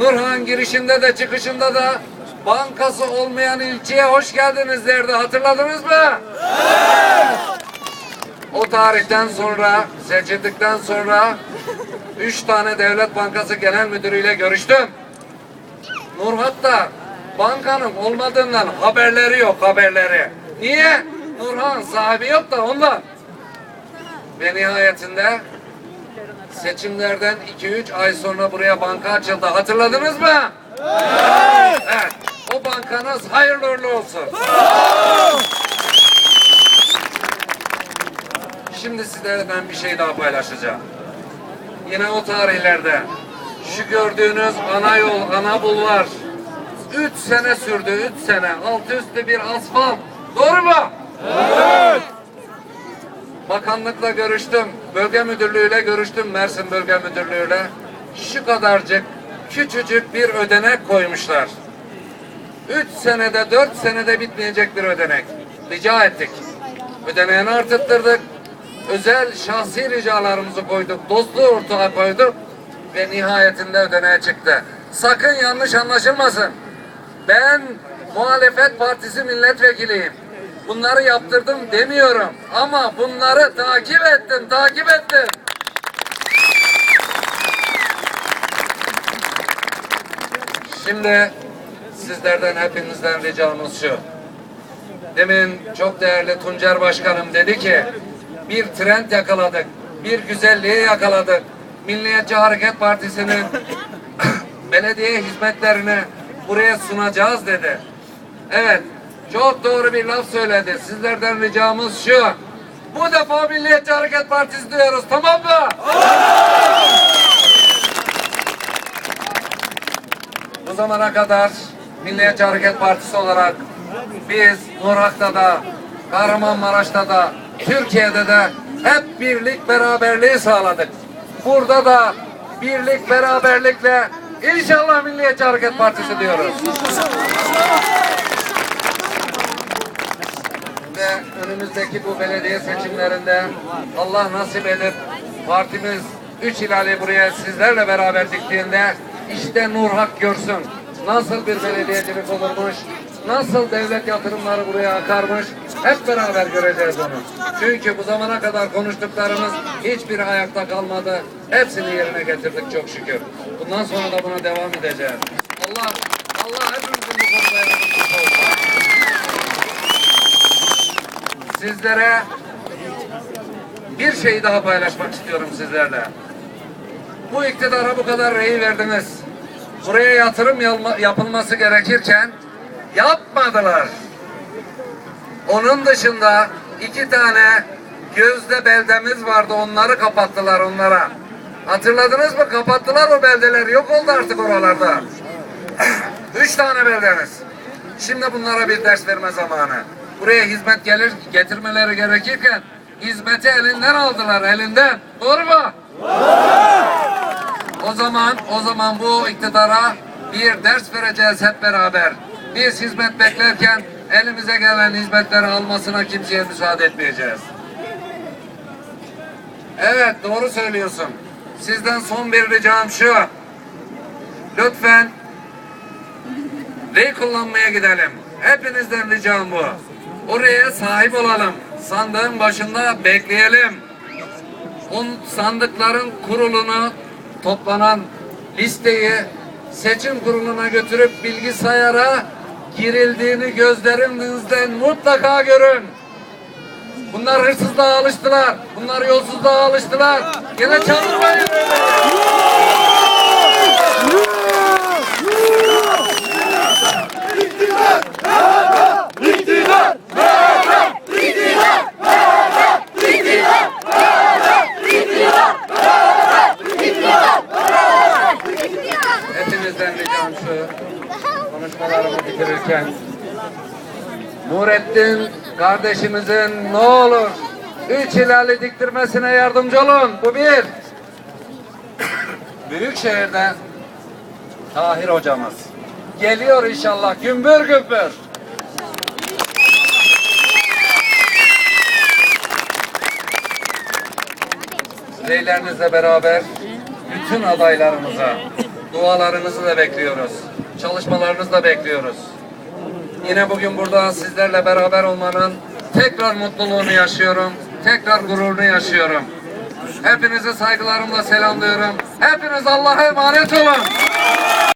Nurhan girişinde de çıkışında da bankası olmayan ilçeye hoş geldiniz derdi. Hatırladınız mı? O tarihten sonra, seçildikten sonra üç tane devlet bankası genel müdürüyle görüştüm. Nurhat da bankanın olmadığından haberleri yok haberleri. Niye? Nurhan sahibi yok da ondan. Ve nihayetinde seçimlerden 2-3 ay sonra buraya banka açıldı. Hatırladınız mı? Evet. O bankanız hayırlı uğurlu olsun. Şimdi sizlere ben bir şey daha paylaşacağım. Yine o tarihlerde şu gördüğünüz ana yol, ana bulvar 3 sene sürdü, 3 sene. Altı üstü bir asfalt. Doğru mu? Evet. Bakanlıkla görüştüm, bölge müdürlüğüyle görüştüm, Mersin Bölge Müdürlüğü'yle. Şu kadarcık küçücük bir ödenek koymuşlar. 3 senede, 4 senede bitmeyecek bir ödenek. Rica ettik. Ödeneğini artırttırdık. Özel şahsi ricalarımızı koyduk. Dostluğu ortağa koyduk. Ve nihayetinde ödeneğe çıktı. Sakın yanlış anlaşılmasın. Ben muhalefet partisi milletvekiliyim. Bunları yaptırdım demiyorum. Ama bunları takip ettim, takip ettim. Şimdi sizlerden hepinizden ricamız şu. Demin çok değerli Tuncer Başkanım dedi ki bir trend yakaladık, bir güzelliği yakaladık. Milliyetçi Hareket Partisi'nin belediye hizmetlerini buraya sunacağız dedi. Evet, çok doğru bir laf söyledi. Sizlerden ricamız şu. Bu defa Milliyetçi Hareket Partisi diyoruz, tamam mı? Bu zamana kadar Milliyetçi Hareket Partisi olarak biz Nurak'ta da, Kahramanmaraş'ta da, Türkiye'de de hep birlik beraberliği sağladık. Burada da birlik beraberlikle inşallah Milliyetçi Hareket Partisi diyoruz. Ve önümüzdeki bu belediye seçimlerinde Allah nasip edip partimiz üç hilali buraya sizlerle beraber diktiğinde işte Nurhak görsün. Nasıl bir belediyecilik olurmuş, nasıl devlet yatırımları buraya akarmış hep beraber göreceğiz onu. Çünkü bu zamana kadar konuştuklarımız hiçbir ayakta kalmadı. Hepsini yerine getirdik çok şükür. Bundan sonra da buna devam edeceğiz. Allah hepimizin bu konuda yardımcısı olsun. Sizlere bir şey daha paylaşmak istiyorum sizlerle. Bu iktidara bu kadar rey verdiniz. Buraya yatırım yapılması gerekirken yapmadılar. Onun dışında iki tane gözde beldemiz vardı. Onları kapattılar onlara. Hatırladınız mı? Kapattılar o beldeler. Yok oldu artık oralarda. Üç tane beldeniz. Şimdi bunlara bir ders verme zamanı. Buraya hizmet gelir getirmeleri gerekirken hizmeti elinden aldılar elinden. Doğru mu? O zaman o zaman bu iktidara bir ders vereceğiz hep beraber. Biz hizmet beklerken elimize gelen hizmetleri almasına kimseye müsaade etmeyeceğiz. Evet doğru söylüyorsun. Sizden son bir ricam şu. Lütfen rey kullanmaya gidelim. Hepinizden ricam bu. Oraya sahip olalım. Sandığın başında bekleyelim. On sandıkların kurulunu toplanan listeyi seçim kuruluna götürüp bilgisayara girildiğini gözlerinizden mutlaka görün. Bunlar hırsızlığa alıştılar. Bunlar yolsuzluğa alıştılar. Gene çaldırmayın. Bitirirken. Nurettin kardeşimizin ne olur üç hilali diktirmesine yardımcı olun. Bu bir. Büyükşehir'den Tahir hocamız. Geliyor inşallah gümbür gümbür. Bireylerinizle beraber bütün adaylarımıza dualarınızı da bekliyoruz. Çalışmalarınızı da bekliyoruz. Yine bugün burada sizlerle beraber olmanın tekrar mutluluğunu yaşıyorum. Tekrar gururunu yaşıyorum. Hepinizi saygılarımla selamlıyorum. Hepiniz Allah'a emanet olun.